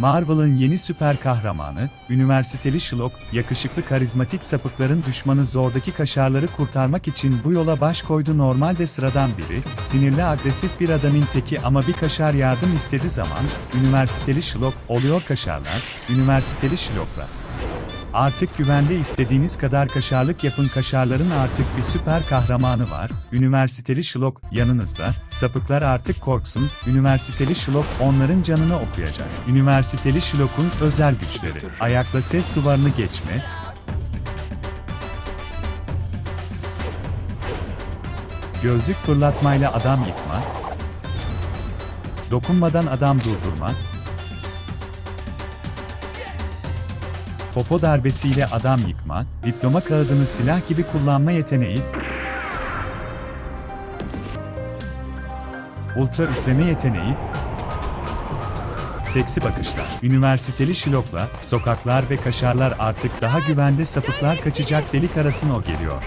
Marvel'ın yeni süper kahramanı, üniversiteli Şlok, yakışıklı karizmatik sapıkların düşmanı zordaki kaşarları kurtarmak için bu yola baş koydu normalde sıradan biri, sinirli agresif bir adamın teki ama bir kaşar yardım istedi zaman, üniversiteli Şlok, oluyor kaşarlar, üniversiteli Şlok'la. Artık güvende istediğiniz kadar kaşarlık yapın kaşarların artık bir süper kahramanı var. Üniversiteli Şlok yanınızda. Sapıklar artık korksun. Üniversiteli Şlok onların canını okuyacak. Üniversiteli Şlok'un özel güçleri. Ayakla ses duvarını geçme. Gözlük fırlatmayla adam yıkma. Dokunmadan adam durdurma. Popo darbesiyle adam yıkma, diploma kağıdını silah gibi kullanma yeteneği, ultra üfleme yeteneği, seksi bakışlar, üniversiteli şilokla, sokaklar ve kaşarlar artık daha güvende sapıklar kaçacak delik arasına o geliyor.